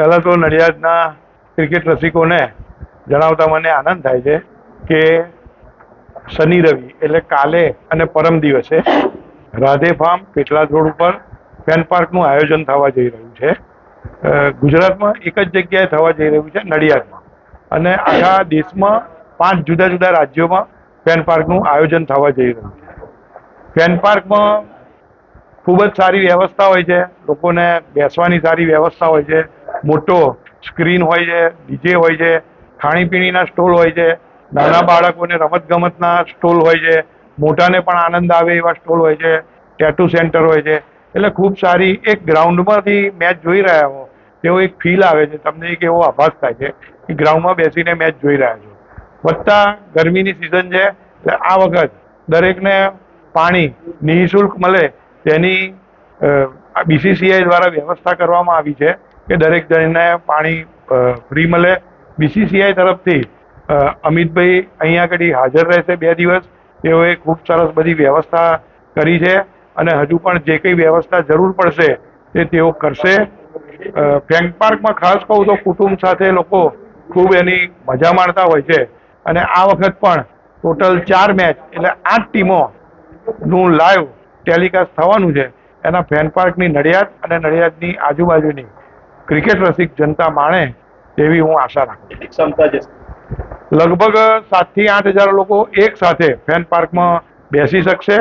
પહેલાં તો નડિયાદના ક્રિકેટ રસિકોને જણાવતા મને આનંદ થાય છે કે શનિ રવિ એટલે કાલે અને પરમ દિવસે રાધે ફાર્મ પેટલાદ રોડ ઉપર ફેન પાર્કનું આયોજન થવા જઈ રહ્યું છે. ગુજરાતમાં એક જ જગ્યાએ થવા જઈ રહ્યું છે નડિયાદમાં. અને આખા દેશમાં પાંચ જુદા જુદા રાજ્યોમાં ફેન પાર્કનું આયોજન થવા જઈ રહ્યું છે. ફેન પાર્કમાં ખૂબ જ સારી વ્યવસ્થા હોય છે. લોકોને બેસવાની સારી વ્યવસ્થા હોય છે. મોટો સ્ક્રીન હોય છે, ડીજે હોય છે, ખાણીપીણીના સ્ટોલ હોય છે, નાના બાળકોને રમતગમતના સ્ટોલ હોય છે, મોટાને પણ આનંદ આવે એવા સ્ટોલ હોય છે ટેટુ સેન્ટર હોય છે. એટલે ખૂબ સારી એક ગ્રાઉન્ડમાંથી મેચ જોઈ રહ્યા હો, તેવો એક ફીલ આવે છે. તમને એક એવો આભાસ થાય છે કે ગ્રાઉન્ડમાં બેસીને મેચ જોઈ રહ્યા છો. વધતા ગરમીની સિઝન છે, એટલે આ વખત દરેકને પાણી, નિઃશુલ્ક મળે તેની બીસીસીઆઈ દ્વારા વ્યવસ્થા કરવામાં આવી છે. કે દરેક જણને પાણી ફ્રી મળે. બીસીસીઆઈ તરફથી અમિતભાઈ અહીંયા આગળ હાજર રહેશે બે દિવસ. તેઓએ ખૂબ સરસ બધી વ્યવસ્થા કરી છે અને હજુ પણ જે કંઈ વ્યવસ્થા જરૂર પડશે તે તેઓ કરશે. ફેંક પાર્કમાં ખાસ કહું તો કુટુંબ સાથે લોકો ખૂબ એની મજા માણતા હોય છે. અને આ વખત પણ ટોટલ ચાર મેચ એટલે આઠ ટીમોનું લાઈવ ટેલિકાસ્ટ થવાનું છે. એના ફેન પાર્કની નડિયાદ અને નડિયાદની આજુબાજુની. ક્રિકેટ રસિક જનતા માણે તેવી હું આશા રાખું ક્ષમતા છે લગભગ સાતથી આઠ હજાર લોકો એક સાથે ફેન પાર્કમાં બેસી શકશે.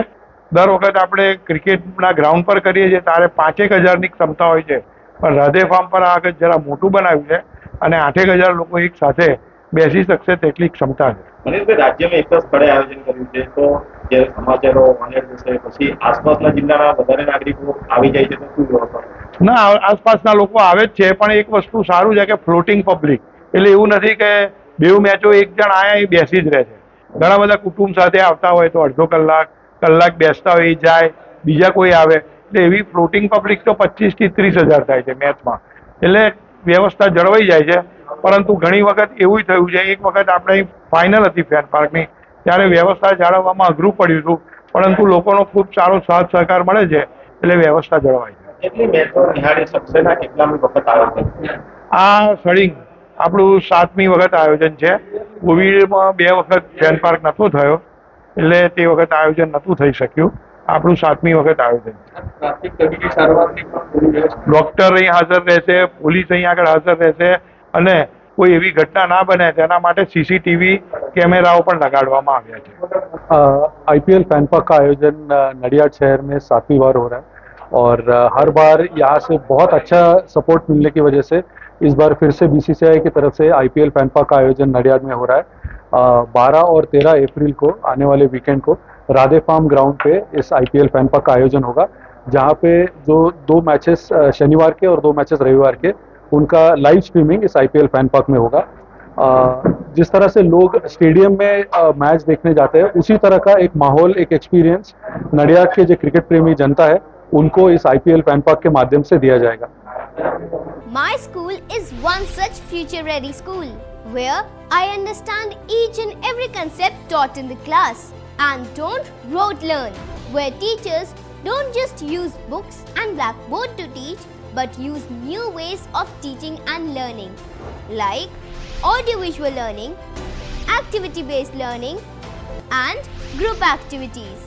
દર વખત આપણે ક્રિકેટના ગ્રાઉન્ડ પર કરીએ છીએ ત્યારે પાંચેક હજારની ક્ષમતા હોય છે. પણ હૃદય ફાર્મ પર આ જરા મોટું બનાવ્યું છે અને આઠેક હજાર લોકો એક સાથે બેસી શકશે તેટલી ક્ષમતા છે. મનીષભાઈ રાજ્યમાં એક જ સ્થળે આયોજન કર્યું છે. તો જ્યારે સમાચારો ઓનલાઈન થશે પછી આસપાસના જિલ્લાના વધારે નાગરિકો આવી જાય છે તો શું વ્યવસ્થા? ના આસપાસના લોકો આવે જ છે, પણ એક વસ્તુ સારું છે કે ફ્લોટિંગ પબ્લિક એટલે એવું નથી કે બે મેચો એક જણ આયા બેસી જ રહે છે. ઘણા બધા કુટુંબ સાથે આવતા હોય તો અડધો કલાક કલાક બેસતા હોય જાય, બીજા કોઈ આવે. એટલે એવી ફ્લોટિંગ પબ્લિક તો પચીસથી ત્રીસ હજાર થાય છે મેચમાં. એટલે વ્યવસ્થા જળવાઈ જાય છે. પરંતુ ઘણી વખત એવું થયું છે, એક વખત આપણે ફાઇનલ હતી ફેન પાર્કની ત્યારે વ્યવસ્થા જાળવવામાં અઘરું પડ્યું હતું. પરંતુ લોકોનો ખૂબ સારો સાથ સહકાર મળે છે, એટલે વ્યવસ્થા જળવાય છે એટલી મેચો નિહાળી શકશે ના કેટલામી વખત આયોજન આ સળિંગ આપણું સાતમી વખત આયોજન છે કોવિડમાં બે વખત ફેન પાર્ક નહોતો થયો એટલે તે વખત આયોજન નહોતું થઈ શક્યું આપણું સાતમી વખત આયોજન છે પ્રાથમિક તબીબી સારવારની પણ પૂરી વ્યવસ્થા ડોક્ટર અહીં હાજર રહેશે પોલીસ અહીં આગળ હાજર રહેશે અને કોઈ એવી ઘટના ના બને તેના માટે સીસીટીવી કેમેરાઓ પણ લગાડવામાં આવ્યા છે आईपीएल फैन पार्क का आयोजन अ, नडियाड शहर में सातवीं बार हो रहा है और हर बार यहाँ से बहुत अच्छा सपोर्ट मिलने की वजह से इस बार फिर से बीसीसीआई की तरफ़ से आईपीएल पार्क का आयोजन नडियाड में हो रहा है। बारह और तेरह अप्रैल को, आने वाले वीकेंड को राधे फार्म ग्राउंड पे इस आईपीएल पार्क का आयोजन होगा, जहाँ पे जो दो मैचेस शनिवार के और दो मैचेस रविवार के, उनका लाइव स्ट्रीमिंग इस आईपीएल फ़ैन में होगा। जिस तरह से लोग स्टेडियम में मैच देखने जाते हैं, उसी तरह का एक माहौल, एक एक्सपीरियंस नडियाद के जो क्रिकेट प्रेमी जनता है उनको इस आईपीएल फैन पार्क के माध्यम से दिया जाएगा My school is one such future ready school where I understand each and every concept taught in the class and don't rote learn, where teachers don't just use books and blackboard to teach but use new ways of teaching and learning like audiovisual learning, activity based learning, and group activities,